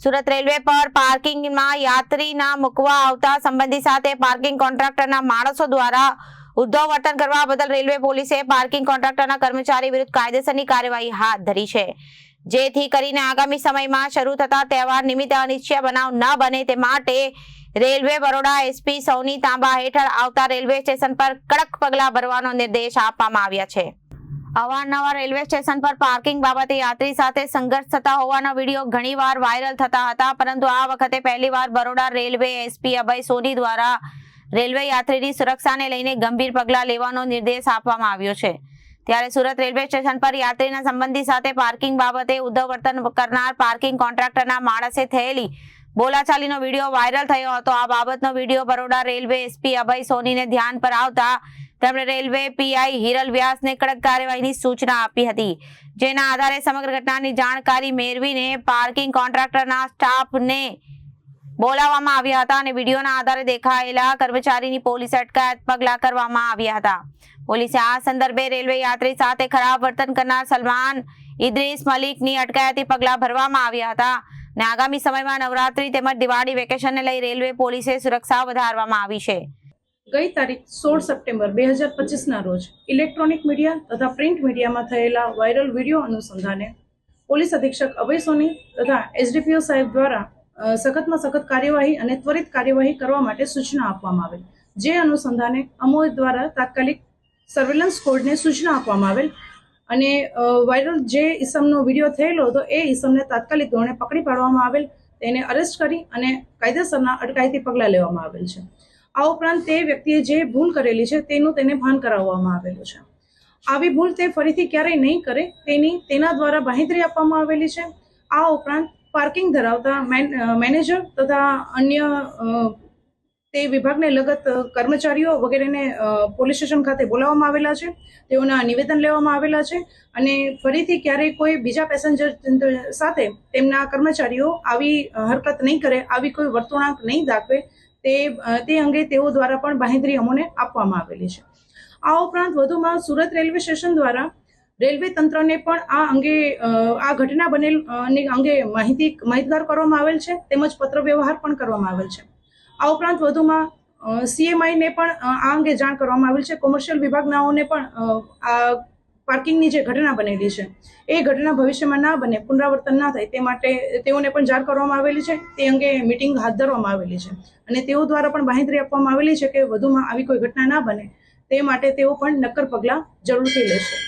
Surat railway પર પાર્કિંગમાં યાત્રીના મૂકવા આવતા સંબંધી સાથે પાર્કિંગ કોન્ટ્રાક્ટરના માણસો દ્વારા ઉદ્ધવ વર્તન કરવા બદલ રેલવે પોલીસે પાર્કિંગ કોન્ટ્રાક્ટરના કર્મચારી વિરુદ્ધ કાયદેસરની કાર્યવાહી હાથ ધરી છે. જેથી કરીને આગામી સમયમાં શરૂ થતા તહેવાર નિમિત્તે અનિચ્છનીય બનાવ ન બને તે માટે રેલવે બરોડા એસપી સૌની તાંબા હેઠળ આવતા રેલવે સ્ટેશન પર કડક પગલાં ભરવાનો નિર્દેશ આપવામાં આવ્યા છે. અવારનવાર રેલવે સ્ટેશન પર પાર્કિંગ બાબતે યાત્રી સાથે સંઘર્ષ થતા હોવાના વીડિયો ઘણીવાર વાયરલ થતા હતા, પરંતુ આ વખતે પહેલીવાર બરોડા રેલવે એસપી અભય સોની દ્વારા રેલવે યાત્રીની સુરક્ષાને લઈને ગંભીર પગલાં લેવાનો નિર્દેશ આપવામાં આવ્યો છે. ત્યારે સુરત રેલવે સ્ટેશન પર યાત્રીના સંબંધી સાથે પાર્કિંગ બાબતે ઉદ્ધવ વર્તન કરનાર પાર્કિંગ કોન્ટ્રાક્ટરના માણસે થયેલી બોલાચાલીનો વીડિયો વાયરલ થયો હતો. આ બાબતનો video Baroda railway SP Abhay સોનીને ધ્યાન પર આવતા તેમણે રેલવે પીઆઈ હિરલ વ્યાસને કડક કાર્યવાહીની સૂચના આપી હતી, જેના આધારે સમગ્ર ઘટનાની જાણકારી મેળવીને પાર્કિંગ કોન્ટ્રાક્ટરના સ્ટાફને બોલાવવામાં આવ્યા હતા અને વિડીયોના આધારે દેખાયેલા કર્મચારીની પોલીસ અટકાયત પગલાં કરવામાં આવ્યા હતા. પોલીસે આ સંદર્ભે રેલવે યાત્રી સાથે ખરાબ વર્તન કરનાર સલમાન ઇદ્રીસ મલિકની અટકાયતી પગલાં ભરવામાં આવ્યા હતા અને આગામી સમયમાં નવરાત્રી તેમજ દિવાળી વેકેશનને લઈ રેલવે પોલીસે સુરક્ષા વધારવામાં આવી છે. ગઈ તારીખ સોળ સપ્ટેમ્બર બે હજાર પચીસના રોજ ઇલેક્ટ્રોનિક મીડિયા તથા પ્રિન્ટ મીડિયામાં થયેલા વાયરલ વીડિયો અનુસંધાને પોલીસ અધિક્ષક અભય સોની તથા એસડીપીઓ સાહેબ દ્વારા સખતમાં સખત કાર્યવાહી અને ત્વરિત કાર્યવાહી કરવા માટે સૂચના આપવામાં આવેલ. જે અનુસંધાને અમોદ દ્વારા તાત્કાલિક સર્વેલન્સ કોડને સૂચના આપવામાં આવેલ અને વાયરલ જે ઈસમનો વીડિયો થયેલો હતો એ ઈસમને તાત્કાલિક ધોરણે પકડી પાડવામાં આવેલ, તેને અરેસ્ટ કરી અને કાયદેસરના અટકાયતી પગલાં લેવામાં આવેલ છે. આ ઉપરાંત તે વ્યક્તિએ જે ભૂલ કરેલી છે તેનું તેને ભાન કરાવવામાં આવેલું છે. આવી ભૂલ તે ફરીથી ક્યારેય નહીં કરે, તેની, તેના દ્વારા બાંહેધરી આપવામાં આવેલી છે. આ ઉપરાંત પાર્કિંગ ધરાવતા મેનેજર તથા અન્ય તે વિભાગને લગત કર્મચારીઓ વગેરેને પોલીસ સ્ટેશન ખાતે બોલાવવામાં આવેલા છે. તેઓના નિવેદન લેવામાં આવેલા છે અને ફરીથી ક્યારેય કોઈ બીજા પેસેન્જર સાથે તેમના કર્મચારીઓ આવી હરકત નહીં કરે, આવી કોઈ વર્તણૂક નહીં દાખવે તે તે અંગે તેઓ દ્વારા પણ બાંહેધરી અમોને આપવામાં આવેલી છે. આ ઉપરાંત વધુમાં સુરત રેલવે સ્ટેશન દ્વારા રેલવે તંત્રને પણ આ અંગે આ ઘટના બનેલ અંગે માહિતી, માહિતગાર કરવામાં આવેલ છે, તેમજ પત્ર વ્યવહાર પણ કરવામાં આવેલ છે. આ ઉપરાંત વધુમાં સીએમઆઈને પણ આ અંગે જાણ કરવામાં આવેલ છે. કોમર્શિયલ વિભાગનાઓને પણ આ પાર્કિંગની જે ઘટના બનેલી છે, એ ઘટના ભવિષ્યમાં ના બને, પુનરાવર્તન ના થાય, તે માટે તેઓને પણ જાણ કરવામાં આવેલી છે, તે અંગે મિટિંગ હાથ ધરવામાં આવેલી છે. અને તેઓ દ્વારા પણ બાંહેધરી આપવામાં આવેલી છે કે વધુમાં આવી કોઈ ઘટના ના બને, તે માટે તેઓ પણ નક્કર પગલાં જરૂરથી લેશે.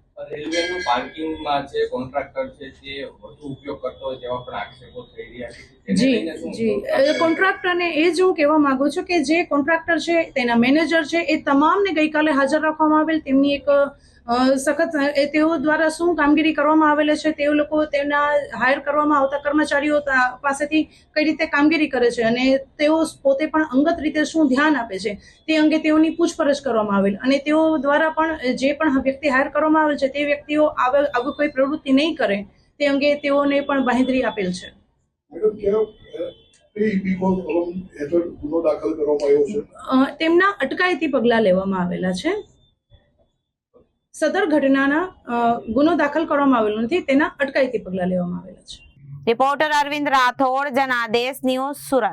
રેલવેનું પાર્કિંગમાં જે કોન્ટ્રાક્ટર છે તે વધુ ઉપયોગ કરતો હોય તેવા પણ આક્ષેપો થઈ જી જી. કોન્ટ્રાક્ટરને એ જ હું કહેવા માંગુ છું કે જે કોન્ટ્રાક્ટર છે તેના મેનેજર છે એ તમામને ગઈકાલે હાજર રાખવામાં આવેલ તેમની એક સખત તેઓ દ્વારા શું કામગીરી કરવામાં આવેલ છે તે લોકો તેમના હાયર કરવામાં આવતા કર્મચારીઓ પાસેથી કઈ રીતે કામગીરી કરે છે અને તેઓ પોતે પણ અંગત રીતે શું ધ્યાન આપે છે તે અંગે તેઓની પૂછપરછ કરવામાં આવેલ. અને તેઓ દ્વારા પણ જે પણ વ્યક્તિ હાયર કરવામાં આવેલ છે તે વ્યક્તિઓ આવે આવી કોઈ પ્રવૃત્તિ નહીં કરે તે અંગે તેઓને પણ બાહેંધરી આપેલ છે. મેડમ તેમના અટકાયતી પગલાં લેવામાં આવેલા છે. સદર ઘટનાના અ, ગુનો દાખલ કરવામાં આવેલો નથી તેના અટકાયતી પગલાં લેવામાં આવેલા છે. Reporter Arvind Rathod Janadesh news Surat.